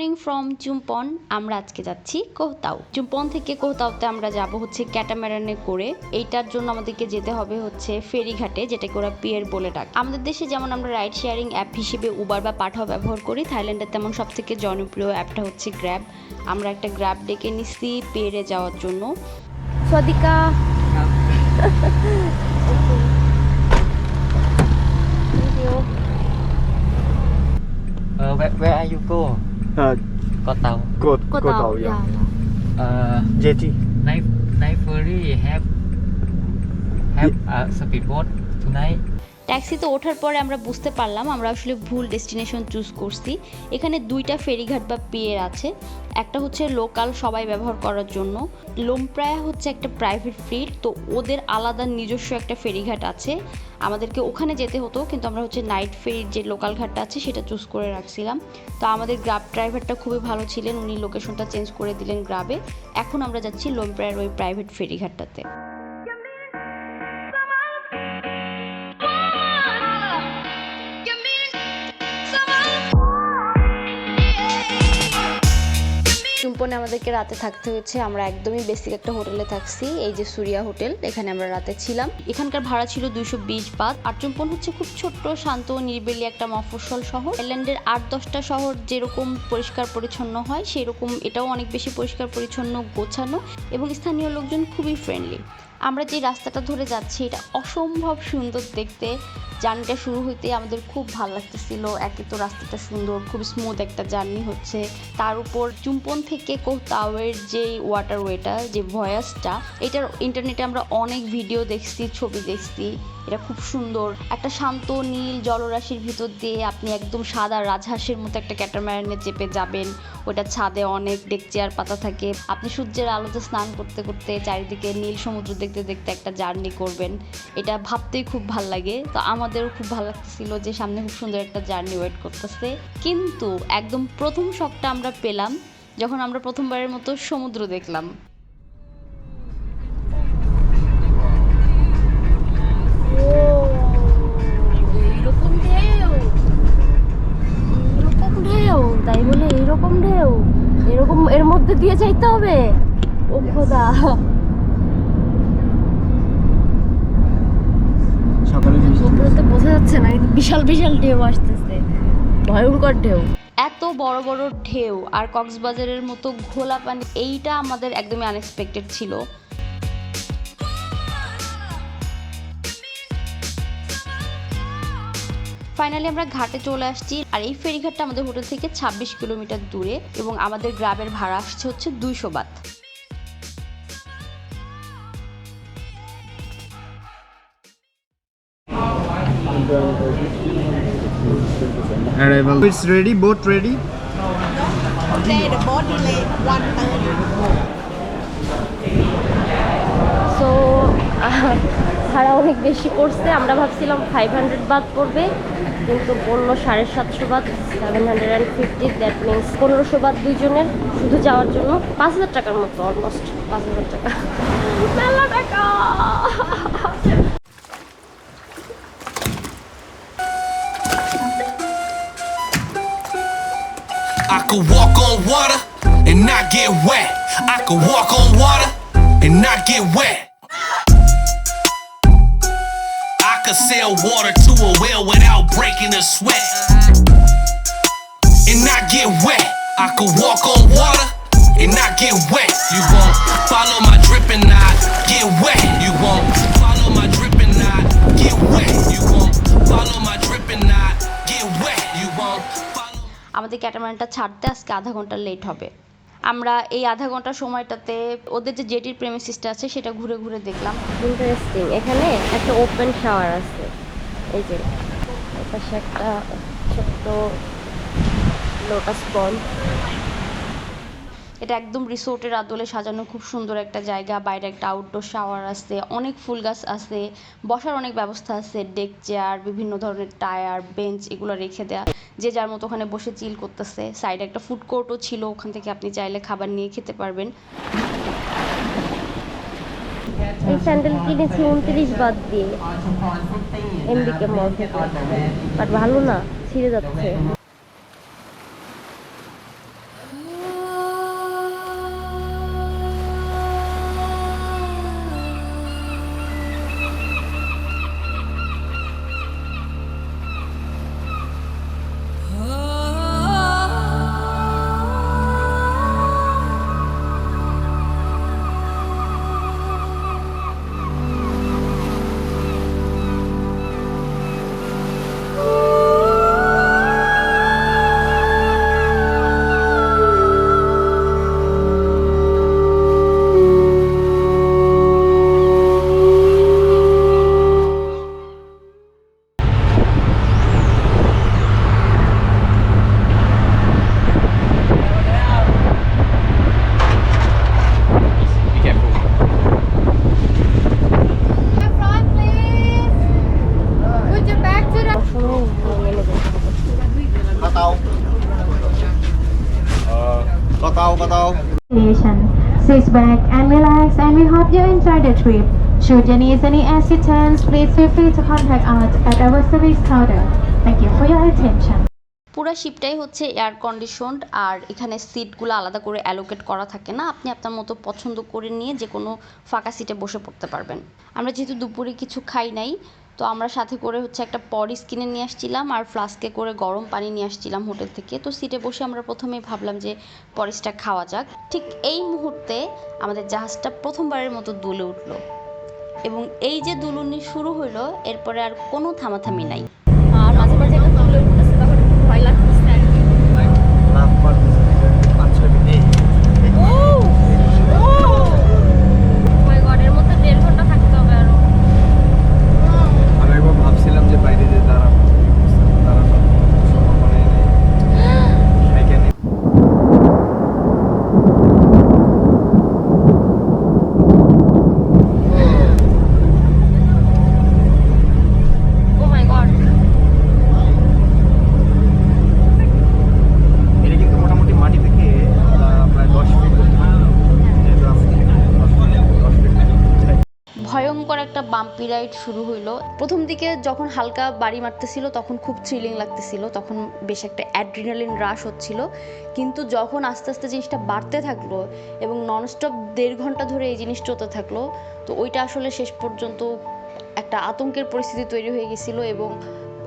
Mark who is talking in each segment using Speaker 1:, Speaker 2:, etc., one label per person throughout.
Speaker 1: Morning from চুম্পন আমরা আজকে যাচ্ছি কোহতাও চুম্পন থেকে কোহতাওতে আমরা যাব হচ্ছে ক্যাটামেরানে করে। এইটার জন্য আমাদেরকে যেতে হবে হচ্ছে ফেরিঘাটে যেটাকে ওরা পিয়ার বলে ডাক। আমাদের দেশে যেমন আমরা রাইড শেয়ারিং অ্যাপ হিসেবে উবার বা পাঠাও ব্যবহার করি থাইল্যান্ডে তেমন সব থেকে জনপ্রিয় অ্যাপটা হচ্ছে গ্র্যাব আমরা একটা গ্র্যাব ডেকে নিচ্ছি পিয়ারে যাওয়ার জন্য।
Speaker 2: সদিকা
Speaker 3: Uh, where, where are you go?
Speaker 4: Uh, Kotao.
Speaker 2: Kot
Speaker 4: Kotao,
Speaker 2: Kotao,
Speaker 4: yeah.
Speaker 3: Uh,
Speaker 4: Jetty.
Speaker 3: Knife, knife ferry have have a uh, speedboat tonight.
Speaker 1: ট্যাক্সিতে ওঠার পরে আমরা বুঝতে পারলাম, আমরা আসলে ভুল ডেস্টিনেশন চুজ করছি। এখানে দুইটা ফেরিঘাট বা পিয়ের আছে। একটা হচ্ছে লোকাল সবাই ব্যবহার করার জন্য। লোমপ্রায়া হচ্ছে একটা প্রাইভেট ফ্লিট তো ওদের আলাদা নিজস্ব একটা ফেরিঘাট আছে। আমাদেরকে ওখানে যেতে হতো, কিন্তু আমরা হচ্ছে নাইট ফেরির যে লোকাল ঘাটটা আছে, সেটা চুজ করে রাখছিলাম। তো আমাদের গ্রাব ড্রাইভারটা খুবই ভালো ছিলেন, উনি লোকেশনটা চেঞ্জ করে দিলেন গ্রাবে এখন আমরা যাচ্ছি লোমপ্রায়ার ওই প্রাইভেট ফেরিঘাটটাতে। চুম্পনে আমাদেরকে রাতে থাকতে হয়েছে। আমরা একদমই বেসিক একটা হোটেলে থাকছি। এই যে সুরিয়া হোটেল, এখানে আমরা রাতে ছিলাম। এখানকার ভাড়া ছিল দুইশো বিশ বাদ। চম্পন হচ্ছে খুব ছোট্ট, শান্ত নির্বিলি একটা মফস্বল শহর। আইল্যান্ডের আট দশটা শহর যেরকম পরিষ্কার পরিচ্ছন্ন হয়, সেরকম এটাও অনেক বেশি পরিষ্কার পরিচ্ছন্ন, গোছানো এবং স্থানীয় লোকজন খুবই ফ্রেন্ডলি আমরা যে রাস্তাটা ধরে যাচ্ছি, এটা অসম্ভব সুন্দর দেখতে। জার্নিটা শুরু হইতে আমাদের খুব ভালো লাগতেছিল। একে তো রাস্তাটা সুন্দর খুব স্মুথ একটা জার্নি হচ্ছে। তার উপর চুম্পন থেকে কোহতাওয়ের যে ওয়াটারওয়েটা যে ভয়েসটা এটার ইন্টারনেটে আমরা অনেক ভিডিও দেখছি, ছবি দেখছি। এটা খুব সুন্দর। একটা শান্ত নীল জলরাশির ভিতর দিয়ে আপনি একদম সাদা রাজহাঁসের মতো একটা ক্যাটামারানে চেপে যাবেন। ওটা ছাদে অনেক ডেক চেয়ার পাতা থাকে। আপনি সূর্যের আলোতে স্নান করতে করতে চারিদিকে নীল সমুদ্র দেখতে দেখতে একটা জার্নি করবেন। এটা ভাবতেই খুব ভালো লাগে। তো আমাদেরও খুব ভালো লাগতেছিল যে সামনে খুব সুন্দর একটা জার্নি ওয়েট করতেছে। কিন্তু একদম প্রথম শখটা আমরা পেলাম যখন আমরা প্রথমবারের মতো সমুদ্র দেখলাম।
Speaker 2: বোঝা না বিশাল বিশাল ঢেউ আসতেছে। ভয়ঙ্কর ঢেউ।
Speaker 1: এত বড় বড় ঢেউ আর কক্সবাজারের মতো ঘোলা পানি, এইটা আমাদের একদমই আনএক্সপেক্টেড ছিল। ফাইনালি আমরা ঘাটে চলে আসছি আর এই ফেরিঘাটটা আমাদের হোটেল থেকে ছাব্বিশ কিলোমিটার দূরে এবং আমাদের গ্রামের ভাড়া আসছে হচ্ছে দুইশো Baat.
Speaker 4: Arrival. It's ready. Boat ready.
Speaker 5: Today the boat delay one thirty.
Speaker 2: So ভাড়া অনেক বেশি পড়ছে আমরা ভাবছিলাম ফাইভ হান্ড্রেড বাদ পড়বে কিন্তু বলল সাড়ে সাতশো বাদ seven hundred and fifty that means পনেরোশো বাদ দুইজনের শুধু যাওয়ার জন্য পাঁচ হাজার টাকার মতো অলমোস্ট পাঁচ হাজার টাকা মেলা টাকা
Speaker 6: I could walk on water and not get wet. I could walk on water and not get wet. I could sail water to a well without breaking a sweat and not get wet. I could walk on water and not get wet. You won't follow my
Speaker 1: আমাদের ক্যাটামারানটা ছাড়তে আজকে আধা ঘণ্টা late হবে। আমরা এই আধা ঘণ্টা সময়টাতে ওদের যে জেটির প্রেমিসিসটা আছে, সেটা ঘুরে ঘুরে দেখলাম।
Speaker 2: ইন্টারেস্টিং এখানে একটা ওপেন শাওয়ার আছে। এই যে পাশে একটা ছোট্ট লোটাস পন্ড
Speaker 1: এটা একদম রিসোর্টের আদলে সাজানো, খুব সুন্দর একটা জায়গা, বাইরে একটা আউটডোর শাওয়ার আছে, অনেক ফুল গাছ আছে, বসার অনেক ব্যবস্থা আছে ডেক চেয়ার বিভিন্ন ধরনের টায়ার বেঞ্চ এগুলো রেখে দেয়া। যে যার মতো ওখানে বসে চিল করতেছে। সাইডে একটা ফুড কোর্টও ছিল, ওখান থেকে আপনি চাইলে খাবার নিয়ে খেতে পারবেন।
Speaker 2: এই স্যান্ডেল কিনেছি উনত্রিশ বাদ দিয়ে, এমবিকে মল থেকে। বাট ভালো না, ছিঁড়ে যাচ্ছে।
Speaker 7: Sit back and relax and we hope you enjoy the trip. Should you need any assistance, please feel free to contact us at our service counter. Thank you for your attention.
Speaker 1: পুরো শিপটাই হচ্ছে air conditioned আর এখানে সিটগুলো আলাদা করে allocate করা থাকে না আপনি আপনার মতো পছন্দ করে নিয়ে যে কোনো ফাঁকা সিটে বসে পড়তে পারবেন আমরা যেহেতু দুপুরে কিছু খাই নাই তো আমরা সাথে করে হচ্ছে একটা পরিস কিনে নিয়ে আসছিলাম আর ফ্লাস্কে করে গরম পানি নিয়ে আসছিলাম হোটেল থেকে। তো সিটে বসে আমরা প্রথমে ভাবলাম যে পরিসটা খাওয়া যাক। ঠিক এই মুহূর্তে আমাদের জাহাজটা প্রথমবারের মতো দুলে উঠল। এবং এই যে দুলুনি শুরু হলো এরপরে আর কোনো থামাথামি নাই
Speaker 2: আর মাঝে মাঝে একটা তুলে উঠতেছে তখন একটু ভয় লাগতেছে আর কি
Speaker 4: লাভ পারতেছে পাঁচ ছয় মিনিট
Speaker 2: মাই গড এর মধ্যে দেড় ঘণ্টা থাকতে হবে আরও
Speaker 4: আমি একবার ভাবছিলাম যে বাইরে যে দাঁড়াবো দাঁড়ানো সম্ভাবনাই নেই এখানে
Speaker 2: ও মাই গড
Speaker 4: এটা কিন্তু মোটামুটি মাটি থেকে আহ, প্রায় দশ ফিট করতে পারে যেহেতু আমি দশ ফিট দশ ফিট
Speaker 1: ভয়ঙ্কর রাইড শুরু হইল। প্রথম দিকে যখন হালকা বাড়ি মারতেছিল, তখন খুব থ্রিলিং লাগতেছিল, তখন বেশ একটা অ্যাড্রিনালিন রাশ হচ্ছিল। কিন্তু যখন আস্তে আস্তে জিনিসটা বাড়তে থাকল এবং ননস্টপ দেড় ঘণ্টা ধরে এই জিনিস চলতে থাকল, তো ওইটা আসলে শেষ পর্যন্ত একটা আতঙ্কের পরিস্থিতি তৈরি হয়ে গেছিল এবং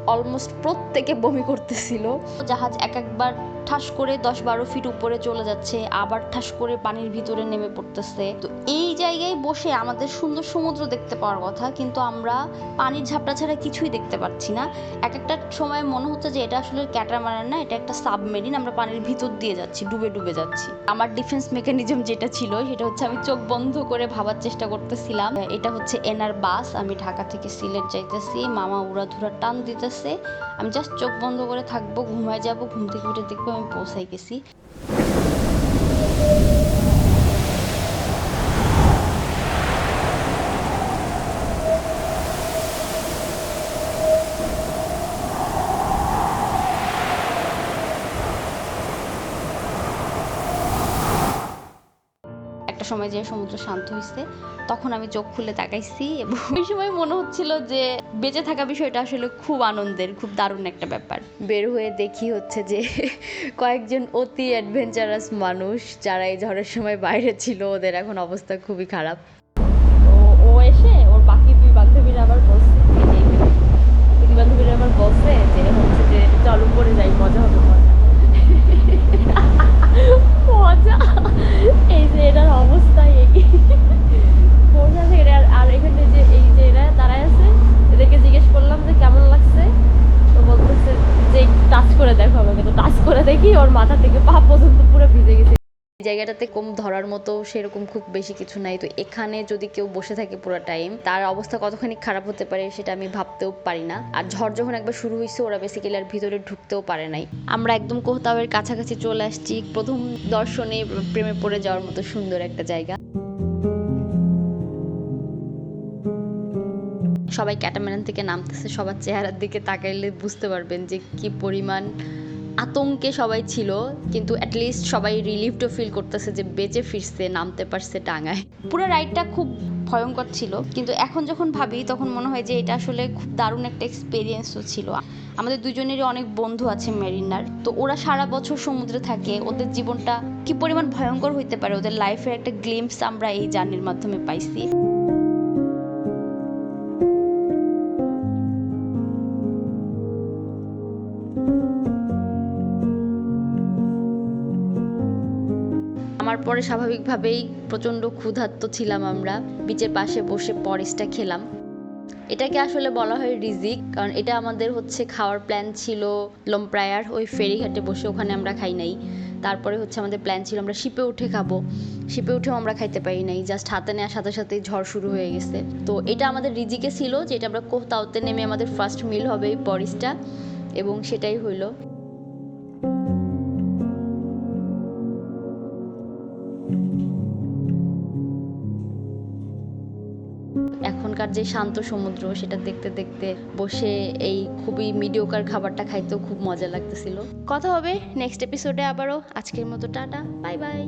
Speaker 1: অলমোস্ট প্রত্যেকে বমি করতেছিল। জাহাজ এক একবার ঠাস করে দশ বারো ফিট উপরে চলে যাচ্ছে, আবার ঠাস করে পানির ভিতরে নেমে পড়তেছে। তো এই জায়গায় বসে আমাদের সুন্দর সমুদ্র দেখতে পাওয়ার কথা, কিন্তু আমরা পানির ঝাপটা ছাড়া কিছুই দেখতে পাচ্ছি না। এক একটা সময় মনে হচ্ছে যে এটা আসলে ক্যাটামারান না, এটা একটা সাবমেরিন, আমরা পানির ভিতর দিয়ে যাচ্ছি, ডুবে ডুবে যাচ্ছি। আমার ডিফেন্স মেকানিজম যেটা ছিল, সেটা হচ্ছে আমি চোখ বন্ধ করে ভাবার চেষ্টা করতেছিলাম। এটা হচ্ছে এনার বাস, আমি ঢাকা থেকে সিলেট যাইতেছি, মামা উড়াধুরা টান দিতেছে। আমি জাস্ট চোখ বন্ধ করে থাকব, ঘুমায় যাব, ঘুম থেকে উঠে দেখব আমি পৌঁছাই গেছি সময় যে সমুদ্র শান্ত হয়েছে তখন আমি চোখ খুলে তাকাইছি এবং ওই সময় মনে হচ্ছিল যে বেঁচে থাকা বিষয়টা আসলে খুব আনন্দের খুব দারুণ একটা ব্যাপার। বের হয়ে দেখি হচ্ছে যে কয়েকজন অতি অ্যাডভেঞ্চারাস মানুষ যারা এই ঝড়ের সময় বাইরে ছিল ওদের এখন অবস্থা খুবই খারাপ।
Speaker 2: ও ও এসে ওর বাকি দুই বান্ধবীরা আবার বলছে দুই বান্ধবীরা আবার বলছে যে হচ্ছে যে চল উপরে যাই মজা হবে মজা মজা এই যে এটার অবস্থা এই মজা আছে এটা আর- আর এখানে যে এই যে এরা দাঁড়ায় আছে এদেরকে জিজ্ঞেস করলাম যে কেমন লাগছে তো বলতেছে যে টাচ করে দেখো আমাকে তো টাচ করে দেখি ওর মাথা থেকে পা পর্যন্ত পুরো ভিজে গেছে।
Speaker 1: জায়গাটাতে কম ধরার মতো সেরকম খুব বেশি কিছু নাই। তো এখানে যদি কেউ বসে থাকে পুরো টাইম তার অবস্থা কতখানি খারাপ হতে পারে সেটা আমি ভাবতেও পারি না। আর ঝড় যখন একবার শুরু হয়েছে ওরা বেসিক্যালি আর ভিতরে ঢুকতেও পারে নাই। আমরা একদম কোহতাবের কাছাকাছি চলে আসছি। প্রথম দর্শনে প্রেমে পড়ে যাওয়ার মতো সুন্দর একটা জায়গা। সবাই ক্যাটামেরান থেকে নামতেছে, সবার চেহারার দিকে তাকাইলে বুঝতে পারবেন যে কি পরিমাণ আতঙ্কে সবাই ছিল, কিন্তু অ্যাটলিস্ট সবাই রিলিফও ফিল করতেছে যে বেঁচে ফিরছে, নামতে পারছে টাঙায় পুরো রাইডটা খুব ভয়ঙ্কর ছিল, কিন্তু এখন যখন ভাবি তখন মনে হয় যে এটা আসলে খুব দারুণ একটা এক্সপিরিয়েন্সও ছিল। আমাদের দুজনেরই অনেক বন্ধু আছে মেরিনার তো ওরা সারা বছর সমুদ্রে থাকে, ওদের জীবনটা কি পরিমাণ ভয়ঙ্কর হইতে পারে, ওদের লাইফের একটা গ্লিমস আমরা এই জার্নির মাধ্যমে পাইছি। পরে স্বাভাবিকভাবেই প্রচণ্ড ক্ষুধার্ত ছিলাম আমরা। বিচের পাশে বসে পরিসটা খেলাম। এটাকে আসলে বলা হয় রিজিক, কারণ এটা আমাদের হচ্ছে খাওয়ার প্ল্যান ছিল। লম্প্রায়ার ওই ফেরিঘাটে বসে ওখানে আমরা খাই নাই। তারপরে হচ্ছে আমাদের প্ল্যান ছিল আমরা শিপে উঠে খাব। শিপে উঠেও আমরা খাইতে পারি নাই। জাস্ট হাতে নেওয়ার সাথে সাথেই ঝড় শুরু হয়ে গেছে। তো এটা আমাদের রিজিকে ছিল যে এটা আমরা কোহতাওতে নেমে আমাদের ফার্স্ট মিল হবে এই পরিসটা। এবং সেটাই হইল। এখনকার যে শান্ত সমুদ্র, সেটা দেখতে দেখতে বসে এই খুবই মিডিওকার খাবারটা খাইতেও খুব মজা লাগতেছিল। কথা হবে নেক্সট এপিসোডে আবারও। আজকের মতো টাটা। Bye bye